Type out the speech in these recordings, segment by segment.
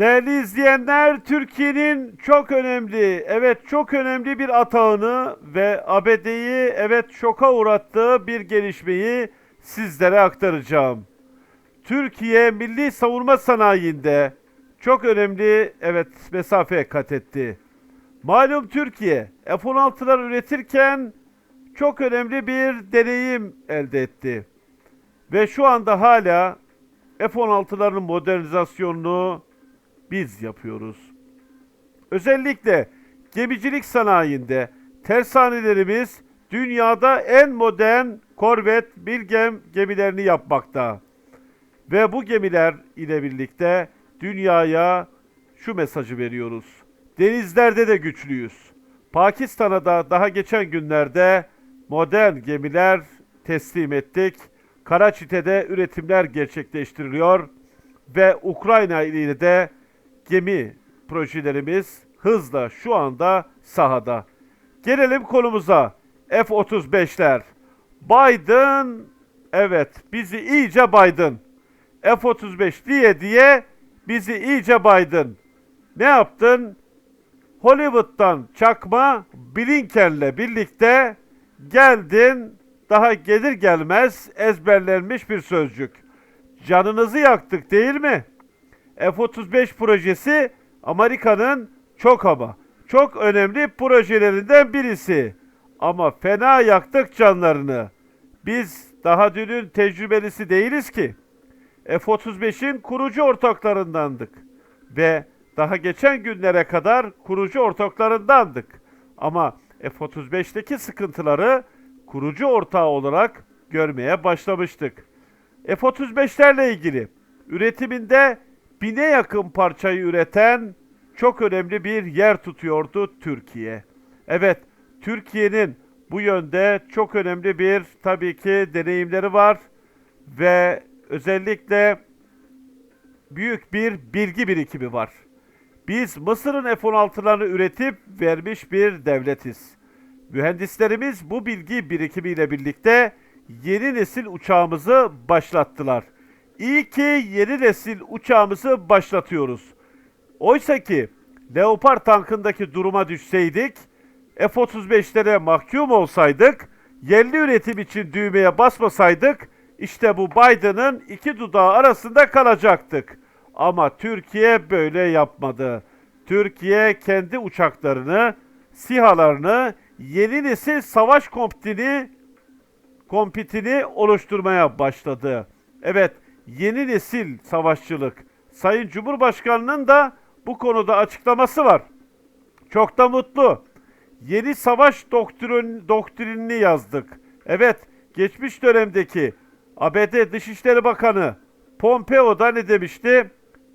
Değerli izleyenler, Türkiye'nin çok önemli, evet çok önemli bir atağını ve ABD'yi evet şoka uğrattığı bir gelişmeyi sizlere aktaracağım. Türkiye milli savunma sanayinde çok önemli evet mesafe kat etti. Malum Türkiye F-16'lar üretirken çok önemli bir deneyim elde etti. Ve şu anda hala F-16'ların modernizasyonunu biz yapıyoruz. Özellikle gemicilik sanayinde tersanelerimiz dünyada en modern korvet bilgem gemilerini yapmakta. Ve bu gemiler ile birlikte dünyaya şu mesajı veriyoruz. Denizlerde de güçlüyüz. Pakistan'a da daha geçen günlerde modern gemiler teslim ettik. Karaçite'de üretimler gerçekleştiriliyor ve Ukrayna ile de gemi projelerimiz hızla şu anda sahada. Gelelim konumuza. F-35'ler. Biden, evet bizi iyice Biden. F-35 diye diye bizi iyice Biden. Ne yaptın? Hollywood'dan çakma Blinken'le birlikte geldin. Daha gelir gelmez ezberlenmiş bir sözcük. Canınızı yaktık değil mi? F-35 projesi Amerika'nın çok ama çok önemli projelerinden birisi. Ama fena yaktık canlarını. Biz daha dünün tecrübelisi değiliz ki. F-35'in kurucu ortaklarındandık. Ve daha geçen günlere kadar kurucu ortaklarındandık. Ama F-35'teki sıkıntıları kurucu ortağı olarak görmeye başlamıştık. F-35'lerle ilgili üretiminde bine yakın parçayı üreten çok önemli bir yer tutuyordu Türkiye. Evet, Türkiye'nin bu yönde çok önemli bir tabii ki deneyimleri var ve özellikle büyük bir bilgi birikimi var. Biz Mısır'ın F-16'larını üretip vermiş bir devletiz. Mühendislerimiz bu bilgi birikimiyle birlikte yeni nesil uçağımızı başlattılar. İyi ki yeni nesil uçağımızı başlatıyoruz. Oysa ki Leopard tankındaki duruma düşseydik, F-35'lere mahkum olsaydık, yerli üretim için düğmeye basmasaydık, işte bu Biden'ın iki dudağı arasında kalacaktık. Ama Türkiye böyle yapmadı. Türkiye kendi uçaklarını, sihalarını, yeni nesil savaş kompitini, kompitini oluşturmaya başladı. Evet, yeni nesil savaşçılık. Sayın Cumhurbaşkanı'nın da bu konuda açıklaması var. Çok da mutlu. Yeni savaş doktrin, doktrinini yazdık. Evet, geçmiş dönemdeki ABD Dışişleri Bakanı Pompeo da ne demişti?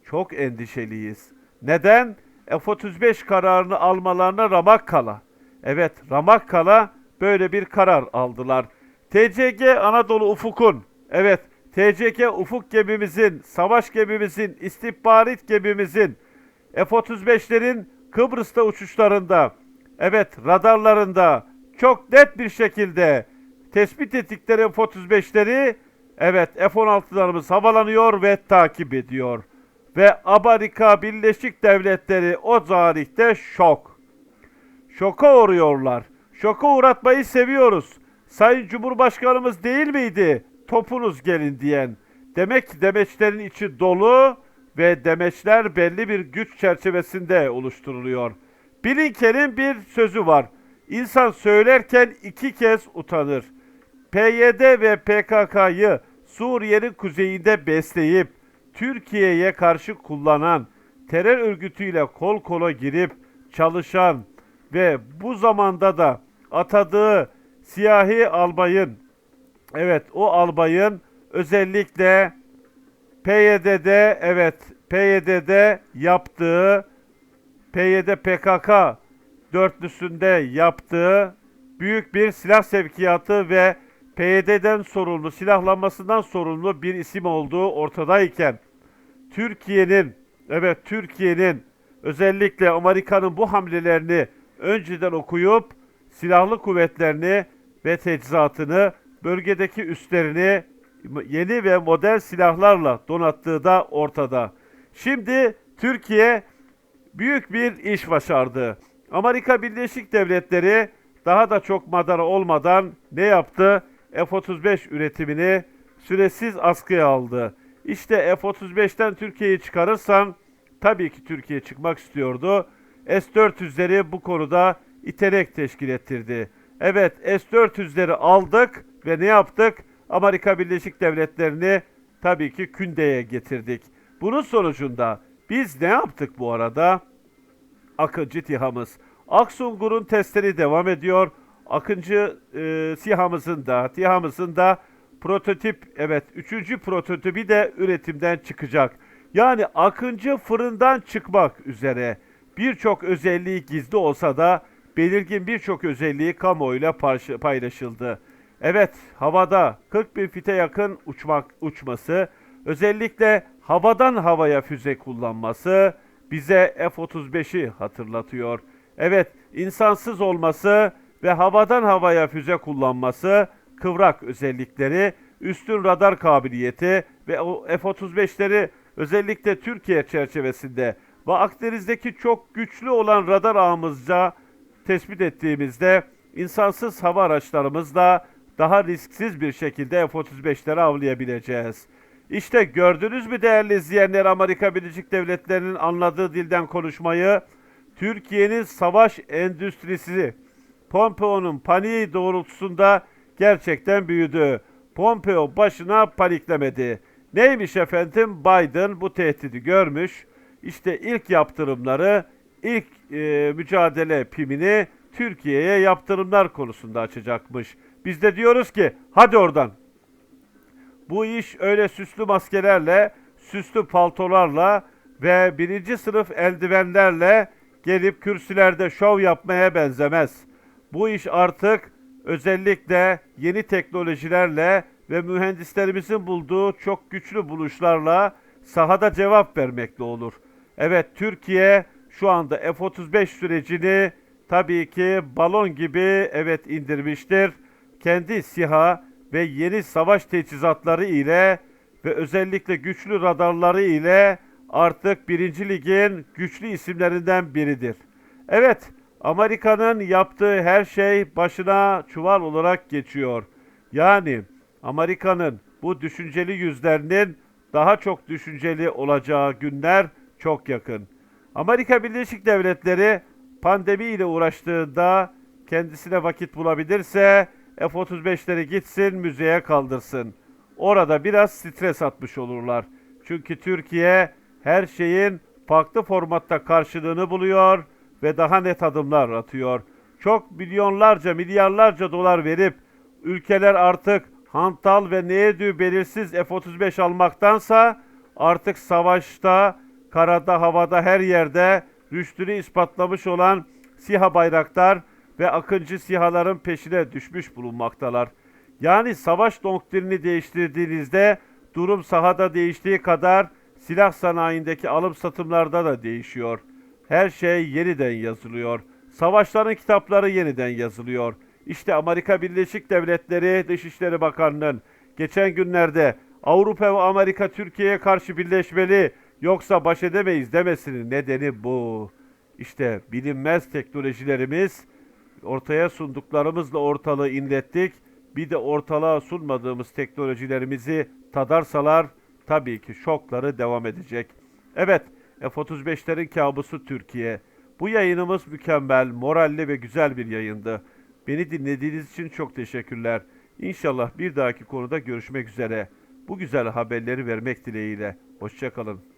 Çok endişeliyiz. Neden? F-35 kararını almalarına ramak kala. Evet, ramak kala böyle bir karar aldılar. TCG Anadolu Ufuk'un, evet TCG Ufuk gemimizin, savaş gemimizin, istihbarat gemimizin, F-35'lerin Kıbrıs'ta uçuşlarında, evet radarlarında çok net bir şekilde tespit ettikleri F-35'leri evet F-16'larımız havalanıyor ve takip ediyor. Ve Amerika Birleşik Devletleri o tarihte şok. Şoka uğruyorlar. Şoka uğratmayı seviyoruz. Sayın Cumhurbaşkanımız değil miydi? Topunuz gelin diyen. Demek ki demeçlerin içi dolu ve demeçler belli bir güç çerçevesinde oluşturuluyor. Blinken'in bir sözü var. İnsan söylerken iki kez utanır. PYD ve PKK'yı Suriye'nin kuzeyinde besleyip Türkiye'ye karşı kullanan, terör örgütüyle kol kola girip çalışan ve bu zamanda da atadığı siyahi albayın, evet o albayın özellikle PYD'de, evet PYD'de yaptığı, PYD PKK dörtlüsünde yaptığı büyük bir silah sevkiyatı ve PYD'den sorumlu, silahlanmasından sorumlu bir isim olduğu ortadayken Türkiye'nin, evet Türkiye'nin özellikle Amerika'nın bu hamlelerini önceden okuyup silahlı kuvvetlerini ve teçhizatını, bölgedeki üslerini yeni ve modern silahlarla donattığı da ortada. Şimdi Türkiye büyük bir iş başardı. Amerika Birleşik Devletleri daha da çok madara olmadan ne yaptı? F-35 üretimini süresiz askıya aldı. İşte F-35'ten Türkiye'yi çıkarırsan tabii ki Türkiye çıkmak istiyordu. S-400'leri bu konuda iterek teşkil ettirdi. Evet S-400'leri aldık ve ne yaptık? Amerika Birleşik Devletleri'ni tabii ki kündeye getirdik. Bunun sonucunda biz ne yaptık bu arada? Akıncı TİHA'mız. Aksungur'un testleri devam ediyor. Akıncı e, SİHA'mızın da, TİHA'mızın da prototip, evet üçüncü prototipi de üretimden çıkacak. Yani Akıncı fırından çıkmak üzere. Birçok özelliği gizli olsa da belirgin birçok özelliği kamuoyuyla paylaşıldı. Evet, havada 40 bin fite yakın uçmak uçması, özellikle havadan havaya füze kullanması bize F-35'i hatırlatıyor. Evet, insansız olması ve havadan havaya füze kullanması, kıvrak özellikleri, üstün radar kabiliyeti ve o F-35'leri özellikle Türkiye çerçevesinde ve Akdeniz'deki çok güçlü olan radar ağımızca tespit ettiğimizde insansız hava araçlarımızla daha risksiz bir şekilde F-35'leri avlayabileceğiz. İşte gördünüz mü değerli izleyenler Amerika Birleşik Devletleri'nin anladığı dilden konuşmayı, Türkiye'nin savaş endüstrisi, Pompeo'nun paniği doğrultusunda gerçekten büyüdü. Pompeo başına paniklemedi. Neymiş efendim? Biden bu tehdidi görmüş. İşte ilk yaptırımları, ilk e, mücadele pimini Türkiye'ye yaptırımlar konusunda açacakmış. Biz de diyoruz ki hadi oradan. Bu iş öyle süslü maskelerle, süslü paltolarla ve birinci sınıf eldivenlerle gelip kürsülerde şov yapmaya benzemez. Bu iş artık özellikle yeni teknolojilerle ve mühendislerimizin bulduğu çok güçlü buluşlarla sahada cevap vermekle olur. Evet Türkiye şu anda F-35 sürecini tabii ki balon gibi evet indirmiştir. Kendi SİHA ve yeni savaş teçhizatları ile ve özellikle güçlü radarları ile artık birinci ligin güçlü isimlerinden biridir. Evet, Amerika'nın yaptığı her şey başına çuval olarak geçiyor. Yani Amerika'nın bu düşünceli yüzlerinin daha çok düşünceli olacağı günler çok yakın. Amerika Birleşik Devletleri pandemi ile uğraştığında kendisine vakit bulabilirse F-35'leri gitsin müzeye kaldırsın. Orada biraz stres atmış olurlar. Çünkü Türkiye her şeyin farklı formatta karşılığını buluyor ve daha net adımlar atıyor. Çok milyonlarca, milyarlarca dolar verip ülkeler artık hantal ve neye belirsiz F-35 almaktansa artık savaşta, karada, havada her yerde rüştünü ispatlamış olan SİHA bayraktar ve akıncı SİHA'ların peşine düşmüş bulunmaktalar. Yani savaş doktrini değiştirdiğinizde durum sahada değiştiği kadar silah sanayindeki alım satımlarda da değişiyor. Her şey yeniden yazılıyor. Savaşların kitapları yeniden yazılıyor. İşte Amerika Birleşik Devletleri Dışişleri Bakanı'nın geçen günlerde Avrupa ve Amerika Türkiye'ye karşı birleşmeli yoksa baş edemeyiz demesinin nedeni bu. İşte bilinmez teknolojilerimiz ortaya sunduklarımızla ortalığı inlettik. Bir de ortalığa sunmadığımız teknolojilerimizi tadarsalar tabii ki şokları devam edecek. Evet, F-35'lerin kabusu Türkiye. Bu yayınımız mükemmel, moralli ve güzel bir yayındı. Beni dinlediğiniz için çok teşekkürler. İnşallah bir dahaki konuda görüşmek üzere. Bu güzel haberleri vermek dileğiyle. Hoşçakalın.